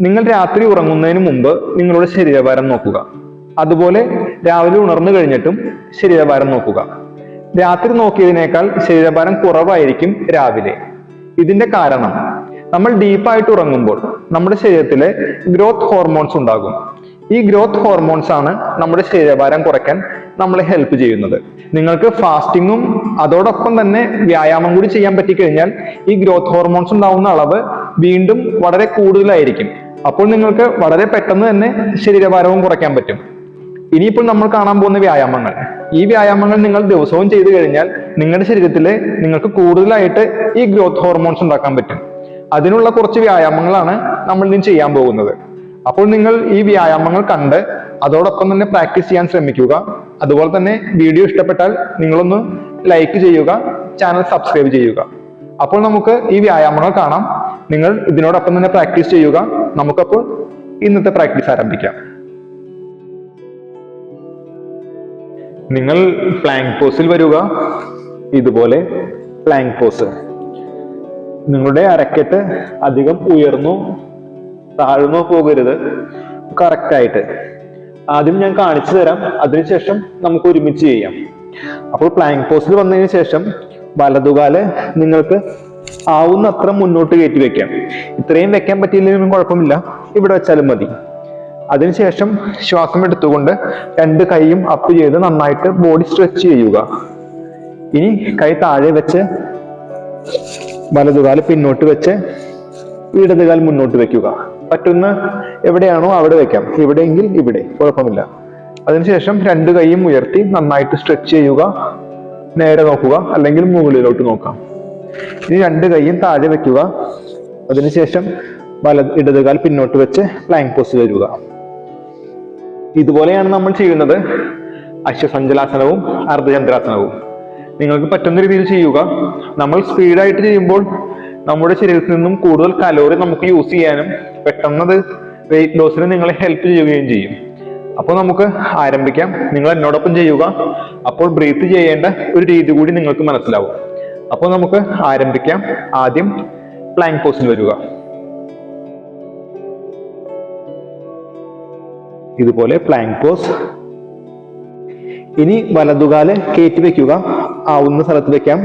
നിങ്ങൾ രാത്രി ഉറങ്ങുന്നതിന് മുമ്പ് നിങ്ങളുടെ ശരീരഭാരം നോക്കുക. അതുപോലെ രാവിലെ ഉണർന്നു കഴിഞ്ഞിട്ടും ശരീരഭാരം നോക്കുക. രാത്രി നോക്കിയതിനേക്കാൾ ശരീരഭാരം കുറവായിരിക്കും രാവിലെ. ഇതിന്റെ കാരണം നമ്മൾ ഡീപ്പായിട്ട് ഉറങ്ങുമ്പോൾ നമ്മുടെ ശരീരത്തിലെ ഗ്രോത്ത് ഹോർമോൺസ് ഉണ്ടാകും. ഈ ഗ്രോത്ത് ഹോർമോൺസ് ആണ് നമ്മുടെ ശരീരഭാരം കുറയ്ക്കാൻ നമ്മളെ ഹെൽപ്പ് ചെയ്യുന്നത്. നിങ്ങൾക്ക് ഫാസ്റ്റിങ്ങും അതോടൊപ്പം തന്നെ വ്യായാമം കൂടി ചെയ്യാൻ പറ്റിക്കഴിഞ്ഞാൽ ഈ ഗ്രോത്ത് ഹോർമോൺസ് ഉണ്ടാവുന്ന അളവ് വീണ്ടും വളരെ കൂടുതലായിരിക്കും. അപ്പോൾ നിങ്ങൾക്ക് വളരെ പെട്ടെന്ന് തന്നെ ശരീരഭാരവും കുറയ്ക്കാൻ പറ്റും. ഇനിയിപ്പോൾ നമ്മൾ കാണാൻ പോകുന്ന വ്യായാമങ്ങൾ. ഈ വ്യായാമങ്ങൾ നിങ്ങൾ ദിവസവും ചെയ്തു കഴിഞ്ഞാൽ നിങ്ങളുടെ ശരീരത്തിൽ നിങ്ങൾക്ക് കൂടുതലായിട്ട് ഈ ഗ്രോത്ത് ഹോർമോൺസ് ഉണ്ടാക്കാൻ പറ്റും. അതിനുള്ള കുറച്ച് വ്യായാമങ്ങളാണ് നമ്മൾ ഇനി ചെയ്യാൻ പോകുന്നത്. അപ്പോൾ നിങ്ങൾ ഈ വ്യായാമങ്ങൾ കണ്ട് അതോടൊപ്പം തന്നെ പ്രാക്ടീസ് ചെയ്യാൻ ശ്രമിക്കുക. അതുപോലെ തന്നെ വീഡിയോ ഇഷ്ടപ്പെട്ടാൽ നിങ്ങളൊന്ന് ലൈക്ക് ചെയ്യുക ചാനൽ സബ്സ്ക്രൈബ് ചെയ്യുക. അപ്പോൾ നമുക്ക് ഈ വ്യായാമങ്ങൾ കാണാം. നിങ്ങൾ ഇതിനോടൊപ്പം തന്നെ പ്രാക്ടീസ് ചെയ്യുക. നമുക്കപ്പോൾ ഇന്നത്തെ പ്രാക്ടീസ് ആരംഭിക്കാം. നിങ്ങൾ പ്ലാങ്ക് പോസിൽ വരിക. ഇതുപോലെ പ്ലാങ്ക് പോസ് നിങ്ങളുടെ അരക്കെട്ട് അധികം ഉയർന്നു താഴ്ന്നോ പോകരുത്. കറക്റ്റ് ആയിട്ട്. ആദ്യം ഞാൻ കാണിച്ചു തരാം. അതിനുശേഷം നമുക്ക് ഒരുമിച്ച് ചെയ്യാം. അപ്പോൾ പ്ലാങ്ക് പോസിൽ വന്നതിന് ശേഷം വലതുകാൽ നിങ്ങൾക്ക് ആവുന്നത്ര മുന്നോട്ട് കയറ്റി വെക്കാം. ഇത്രയും വെക്കാൻ പറ്റിയില്ലെങ്കിലും കുഴപ്പമില്ല. ഇവിടെ വെച്ചാലും മതി. അതിനുശേഷം ശ്വാസം എടുത്തുകൊണ്ട് രണ്ട് കൈയും അപ്പ് ചെയ്ത് നന്നായിട്ട് ബോഡി സ്ട്രെച്ച് ചെയ്യുക. ഇനി കൈ താഴെ വെച്ച് വലതുകാൽ പിന്നോട്ട് വെച്ച് ഇടതുകാൽ മുന്നോട്ട് വെക്കുക. പറ്റുന്ന എവിടെയാണോ അവിടെ വെക്കാം. ഇവിടെയെങ്കിൽ ഇവിടെ. കുഴപ്പമില്ല. അതിനുശേഷം രണ്ട് കൈയും ഉയർത്തി നന്നായിട്ട് സ്ട്രെച്ച് ചെയ്യുക. നേരെ നോക്കുക. അല്ലെങ്കിൽ മുകളിലോട്ട് നോക്കാം. ഇനി രണ്ട് കൈയും താഴെ വെക്കുക. അതിനുശേഷം വല ഇടതുകാൽ പിന്നോട്ട് വെച്ച് പ്ലാങ്ക് പോസ് വരിക ഇതുപോലെയാണ് നമ്മൾ ചെയ്യുന്നത്. അശ്വസഞ്ചലാസനവും അർദ്ധചന്ദ്രാസനവും. നിങ്ങൾക്ക് പറ്റുന്ന രീതിയിൽ ചെയ്യുക. നമ്മൾ സ്പീഡായിട്ട് ചെയ്യുമ്പോൾ നമ്മുടെ ശരീരത്തിൽ നിന്നും കൂടുതൽ കലോറി നമുക്ക് യൂസ് ചെയ്യാനും പെട്ടെന്നത് വെയിറ്റ് ലോസിന് നിങ്ങളെ ഹെൽപ്പ് ചെയ്യുകയും ചെയ്യും. അപ്പോൾ നമുക്ക് ആരംഭിക്കാം. നിങ്ങൾ എന്നോടൊപ്പം ചെയ്യുക. അപ്പോൾ ബ്രീത്ത് ചെയ്യേണ്ട ഒരു രീതി കൂടി നിങ്ങൾക്ക് മനസ്സിലാവും. അപ്പോൾ നമുക്ക് ആരംഭിക്കാം. ആദ്യം പ്ലാങ്ക് പോസിൽ വരിക. ഇതുപോലെ പ്ലാങ്ക് പോസ് ഇനി വലതുകാൽ കയറ്റി വെക്കുക. ആവുന്ന സ്ഥലത്ത് വെക്കാം.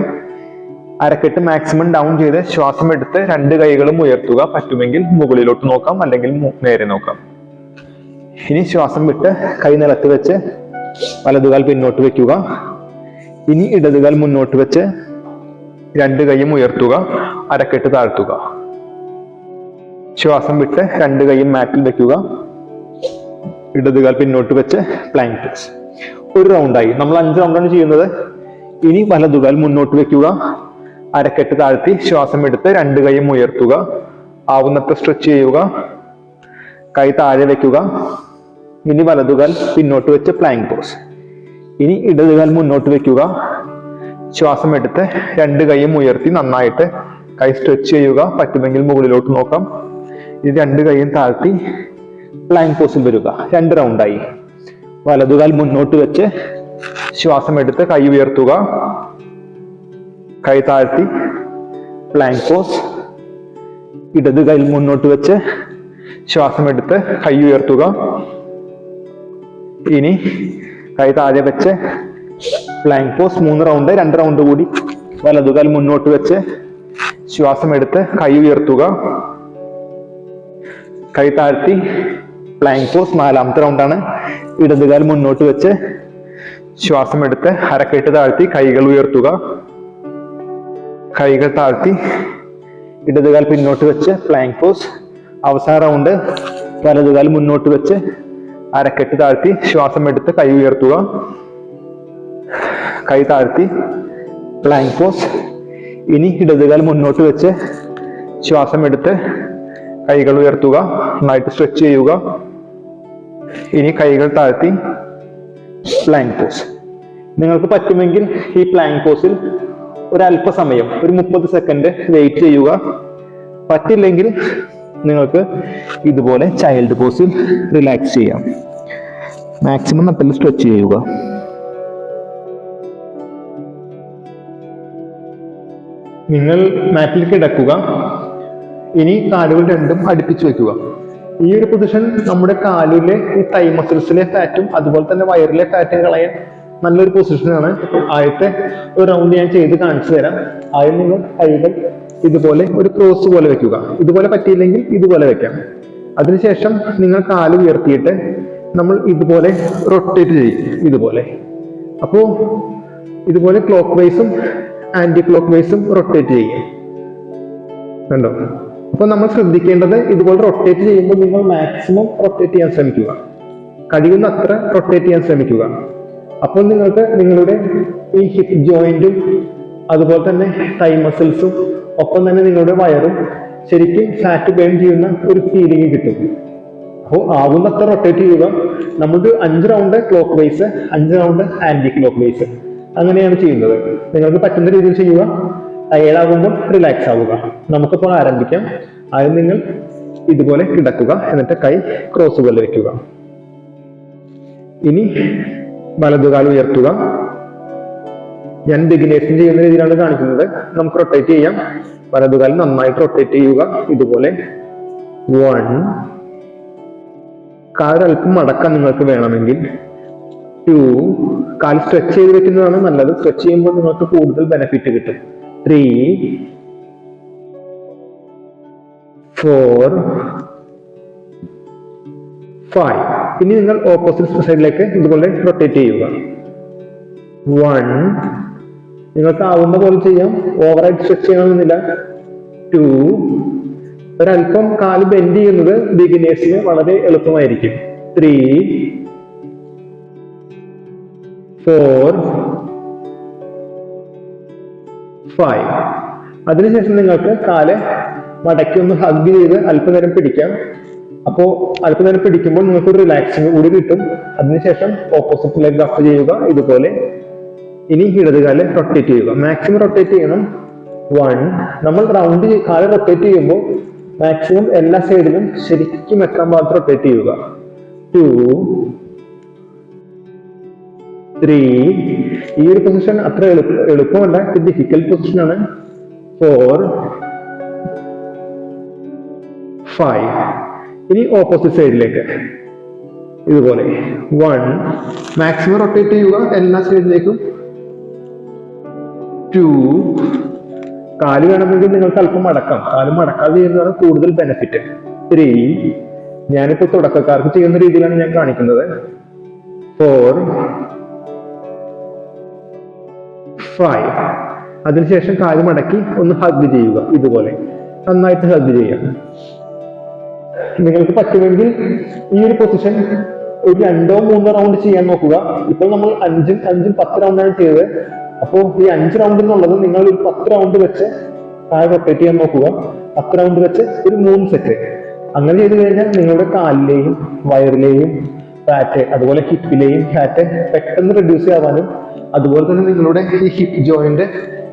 അരക്കെട്ട് മാക്സിമം ഡൗൺ ചെയ്ത് ശ്വാസം എടുത്ത് രണ്ട് കൈകളും ഉയർത്തുക. പറ്റുമെങ്കിൽ മുകളിലോട്ട് നോക്കാം. അല്ലെങ്കിൽ നേരെ നോക്കാം. ഇനി ശ്വാസം വിട്ട് കൈ നിലത്ത് വെച്ച് വലതുകാൽ പിന്നോട്ട് വെക്കുക. ഇനി ഇടതുകാൽ മുന്നോട്ട് വെച്ച് രണ്ട് കൈയും ഉയർത്തുക അരക്കെട്ട് താഴ്ത്തുക. ശ്വാസം വിട്ട് രണ്ട് കൈയും മാറ്റിൽ വെക്കുക. ഇടതുകാൽ പിന്നോട്ട് വെച്ച് പ്ലാങ്ക് ഒരു റൗണ്ടായി നമ്മൾ അഞ്ച് റൗണ്ടാണ് ചെയ്യുന്നത്. ഇനി വലതുകാൽ മുന്നോട്ട് വെക്കുക. അരക്കെട്ട് താഴ്ത്തി ശ്വാസം എടുത്ത് രണ്ട് കൈയും ഉയർത്തുക. ആവുന്നത്ര സ്ട്രെച്ച് ചെയ്യുക. കൈ താഴെ വെക്കുക. ഇനി വലതുകാൽ പിന്നോട്ട് വെച്ച് പ്ലാങ്ക് പോസ് ഇനി ഇടതുകാൽ മുന്നോട്ട് വെക്കുക. ശ്വാസം എടുത്ത് രണ്ട് കൈയും ഉയർത്തി നന്നായിട്ട് കൈ സ്ട്രെച്ച് ചെയ്യുക. പറ്റുമെങ്കിൽ മുകളിലോട്ട് നോക്കാം. ഇനി രണ്ട് കൈയും താഴ്ത്തി പ്ലാങ്ക് പോസിൽ വരിക. രണ്ട് റൗണ്ടായി വലതുകാൽ മുന്നോട്ട് വെച്ച് ശ്വാസം എടുത്ത് കൈ ഉയർത്തുക. കൈ താഴ്ത്തി പ്ലാങ്ക് പോസ് ഇടത് കൈ മുന്നോട്ട് വെച്ച് ശ്വാസം എടുത്ത് കൈ ഉയർത്തുക. ഇനി കൈ താഴെ വെച്ച് പ്ലാങ്ക് പോസ് മൂന്ന് റൗണ്ട് രണ്ട് റൗണ്ട് കൂടി. വലതുകാൽ മുന്നോട്ട് വെച്ച് ശ്വാസം എടുത്ത് കൈ ഉയർത്തുക. കൈ താഴ്ത്തി പ്ലാങ്ക് പോസ് നാലാമത്തെ റൗണ്ടാണ് ഇടതുകാൽ മുന്നോട്ട് വെച്ച് ശ്വാസം എടുത്ത് അരക്കെട്ട് താഴ്ത്തി കൈകൾ ഉയർത്തുക. കൈകൾ താഴ്ത്തി ഇടതുകാൽ പിന്നോട്ട് വെച്ച് പ്ലാങ്ക് പോസ് അവസാന റൗണ്ട് വലതുകാൽ മുന്നോട്ട് വെച്ച് അരക്കെട്ട് താഴ്ത്തി ശ്വാസം എടുത്ത് കൈ ഉയർത്തുക. കൈ താഴ്ത്തി പ്ലാങ്ക് പോസ് ഇനി ഇടതുകാൽ മുന്നോട്ട് വെച്ച് ശ്വാസം എടുത്ത് കൈകൾ ഉയർത്തുക നന്നായിട്ട് സ്ട്രെച്ച് ചെയ്യുക. ഇനി കൈകൾ താഴ്ത്തി പ്ലാങ്ക് പോസ് നിങ്ങൾക്ക് പറ്റുമെങ്കിൽ ഈ പ്ലാങ്ക് പോസിൽ ഒരല്പസമയം ഒരു മുപ്പത് സെക്കൻഡ് വെയിറ്റ് ചെയ്യുക. പറ്റില്ലെങ്കിൽ നിങ്ങൾക്ക് ഇതുപോലെ ചൈൽഡ് പോസിൽ റിലാക്സ് ചെയ്യാം. മാക്സിമം നല്ല സ്ട്രെച്ച് ചെയ്യുക. നിങ്ങൾ മാറ്റിൽ കിടക്കുക. ഇനി കാലുകൾ രണ്ടും അടുപ്പിച്ച് വെക്കുക. ഈ ഒരു പൊസിഷൻ നമ്മുടെ കാലിലെ ഈ തൈ മസിൽസിലെ ഫാറ്റും അതുപോലെ തന്നെ വയറിലെ ഫാറ്റും കളയാൻ നല്ലൊരു പൊസിഷനാണ് ആദ്യത്തെ ഒരു റൗണ്ട് ഞാൻ ചെയ്ത് കാണിച്ചു തരാം. ആദ്യം നിങ്ങൾ കൈകൾ ഇതുപോലെ ഒരു ക്രോസ് പോലെ വെക്കുക. ഇതുപോലെ പറ്റിയില്ലെങ്കിൽ ഇതുപോലെ വെക്കാം. അതിനുശേഷം നിങ്ങൾ കാൽ ഉയർത്തിയിട്ട് നമ്മൾ ഇതുപോലെ റൊട്ടേറ്റ് ചെയ്യും. ഇതുപോലെ. അപ്പോ ഇതുപോലെ ക്ലോക്ക് വൈസും ആന്റി ക്ലോക്ക് വൈസും റൊട്ടേറ്റ് ചെയ്യും. കണ്ടോ? അപ്പൊ നമ്മൾ ശ്രദ്ധിക്കേണ്ടത് ഇതുപോലെ റൊട്ടേറ്റ് ചെയ്യുമ്പോൾ നിങ്ങൾ മാക്സിമം റൊട്ടേറ്റ് ചെയ്യാൻ ശ്രമിക്കുക. കഴിയുന്ന അത്ര റൊട്ടേറ്റ് ചെയ്യാൻ ശ്രമിക്കുക. അപ്പോൾ നിങ്ങൾക്ക് നിങ്ങളുടെ ഈ ഹിപ്പ് ജോയിന്റും അതുപോലെ തന്നെ തൈ മസിൽസും ഒപ്പം തന്നെ നിങ്ങളുടെ വയറും ശരിക്കും ഫാറ്റ് ബേൺ ചെയ്യുന്ന ഒരു ഫീലിംഗ് കിട്ടും. അപ്പോൾ ആവുന്നത്ര റൊട്ടേറ്റ് ചെയ്യുക. നമുക്ക് അഞ്ച് റൗണ്ട് ക്ലോക്ക് വൈസ് അഞ്ച് റൗണ്ട് ആന്റി ക്ലോക്ക് വൈസ് അങ്ങനെയാണ് ചെയ്യുന്നത്. നിങ്ങൾക്ക് പറ്റുന്ന രീതിയിൽ ചെയ്യുക. ടയേർഡാകുമ്പോൾ റിലാക്സ് ആവുക. നമുക്കിപ്പോൾ ആരംഭിക്കാം. ആദ്യം നിങ്ങൾ ഇതുപോലെ കിടക്കുക. എന്നിട്ട് കൈ ക്രോസ് പോലെ വെക്കുക. ഇനി വലതുകാൽ ഉയർത്തുക. ഞാൻ ബിഗിനേഴ്സിന് ചെയ്യുന്ന രീതിയിലാണ് കാണിക്കുന്നത്. നമുക്ക് റൊട്ടേറ്റ് ചെയ്യാം. വലതുകാൽ നന്നായിട്ട് റൊട്ടേറ്റ് ചെയ്യുക. ഇതുപോലെ വൺ കാലൊരൽപ്പം മടക്കാൻ നിങ്ങൾക്ക് വേണമെങ്കിൽ ടു കാൽ സ്ട്രെച്ച് ചെയ്ത് വെക്കുന്നതാണ് നല്ലത്. സ്ട്രെച്ച് ചെയ്യുമ്പോൾ നിങ്ങൾക്ക് കൂടുതൽ ബെനിഫിറ്റ് കിട്ടും. ത്രീ ഫോർ ഫൈവ് ഇനി നിങ്ങൾ ഓപ്പോസിറ്റ് സൈഡിലേക്ക് ഇതുപോലെ റൊട്ടേറ്റ് ചെയ്യുക. വൺ നിങ്ങൾക്ക് ആവുന്ന പോലെ ചെയ്യാം. ഓവറായിട്ട് സ്ട്രെച്ച് ചെയ്യണമെന്നില്ല. ടു ഒരല്പം കാൽ ബെൻഡ് ചെയ്യുന്നത് ബിഗിനേഴ്സിന് വളരെ എളുപ്പമായിരിക്കും. ത്രീ ഫോർ ഫൈവ് അതിനുശേഷം നിങ്ങൾക്ക് കാൽ മടക്കി ഒന്ന് ഹഗ് ചെയ്ത് അല്പനേരം പിടിക്കാം. അപ്പോൾ അല്പനേരം പിടിക്കുമ്പോൾ നിങ്ങൾക്ക് ഒരു റിലാക്സിങ് കൂടി കിട്ടും. അതിനുശേഷം ഓപ്പോസിറ്റ് ലെഗ് അപ്പ് ചെയ്യുക ഇതുപോലെ. ഇനി ഇടതുകാൽ റൊട്ടേറ്റ് ചെയ്യുക. മാക്സിമം റൊട്ടേറ്റ് ചെയ്യണം. വൺ നമ്മൾ റൗണ്ട് കാൽ റൊട്ടേറ്റ് ചെയ്യുമ്പോൾ മാക്സിമം എല്ലാ സൈഡിലും ശരിക്കും എത്താൻ മാത്രം റൊട്ടേറ്റ് ചെയ്യുക. ടു ത്രീ ഈ ഒരു പൊസിഷൻ അത്ര എളുപ്പ എളുപ്പമല്ല. ഡിഫിക്കൽട്ട് ആണ്. ഫോർ ഫൈവ് ഇനി ഓപ്പോസിറ്റ് സൈഡിലേക്ക് ഇതുപോലെ. വൺ മാക്സിമം റൊട്ടേറ്റ് ചെയ്യുക എല്ലാ സൈഡിലേക്കും ടു കാൽ വേണമെങ്കിൽ നിങ്ങൾക്ക് അല്പം മടക്കാം. കാൽ മടക്കാതെ ചെയ്യുന്നതാണ് കൂടുതൽ ബെനിഫിറ്റ് ത്രീ ഞാനിപ്പോ തുടക്കക്കാർക്ക് ചെയ്യുന്ന രീതിയിലാണ് ഞാൻ കാണിക്കുന്നത്. ഫോർ ഫൈവ് അതിനുശേഷം കാൽ മടക്കി ഒന്ന് ഹഗ് ചെയ്യുക ഇതുപോലെ. നന്നായിട്ട് ഹഗ് ചെയ്യുക. നിങ്ങൾക്ക് പറ്റുമെങ്കിൽ ഈ ഒരു പൊസിഷൻ ഒരു രണ്ടോ മൂന്നോ റൗണ്ട് ചെയ്യാൻ നോക്കുക. ഇപ്പോൾ നമ്മൾ അഞ്ചും അഞ്ചും പത്ത് റൗണ്ടാണ് ചെയ്തത്. അപ്പോൾ ഈ അഞ്ച് റൗണ്ട് എന്നുള്ളത് നിങ്ങൾ ഒരു പത്ത് റൗണ്ട് വെച്ച് താഴെ റൊട്ടേറ്റ് ചെയ്യാൻ നോക്കുക. പത്ത് റൗണ്ട് വെച്ച് ഒരു മൂന്ന് സെറ്റ് അങ്ങനെ ചെയ്തു കഴിഞ്ഞാൽ നിങ്ങളുടെ കാലിലെയും വയറിലെയും ഫാറ്റ് അതുപോലെ ഹിപ്പിലെയും ഫാറ്റ് പെട്ടെന്ന് റെഡ്യൂസ് ആവാനും അതുപോലെ തന്നെ നിങ്ങളുടെ ഈ ഹിപ്പ് ജോയിന്റ്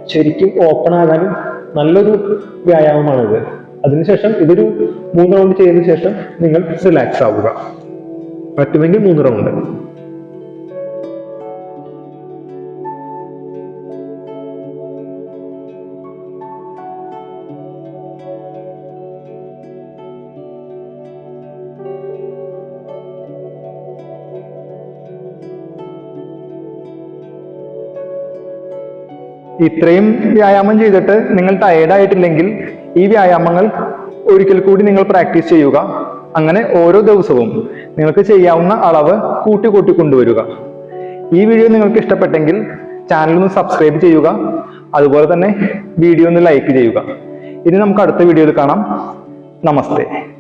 ശരിക്കും ഓപ്പൺ ആകാനും നല്ലൊരു വ്യായാമമാണിത്. അതിനുശേഷം ഇതൊരു മൂന്ന് റൗണ്ട് ചെയ്തതിനു ശേഷം നിങ്ങൾ റിലാക്സ് ആവുക. പറ്റുമെങ്കിൽ മൂന്ന് റൗണ്ട് ഇത്രയും വ്യായാമം ചെയ്തിട്ട് നിങ്ങൾ ടയേർഡ് ആയിട്ടില്ലെങ്കിൽ ഈ വ്യായാമങ്ങൾ ഒരിക്കൽ കൂടി നിങ്ങൾ പ്രാക്ടീസ് ചെയ്യുക. അങ്ങനെ ഓരോ ദിവസവും നിങ്ങൾക്ക് ചെയ്യാവുന്ന അളവ് കൂട്ടി കൂട്ടി കൊണ്ടുവരിക. ഈ വീഡിയോ നിങ്ങൾക്ക് ഇഷ്ടപ്പെട്ടെങ്കിൽ ചാനൽ ഒന്ന് സബ്സ്ക്രൈബ് ചെയ്യുക. അതുപോലെ തന്നെ വീഡിയോ ഒന്ന് ലൈക്ക് ചെയ്യുക. ഇനി നമുക്ക് അടുത്ത വീഡിയോയിൽ കാണാം. നമസ്തേ.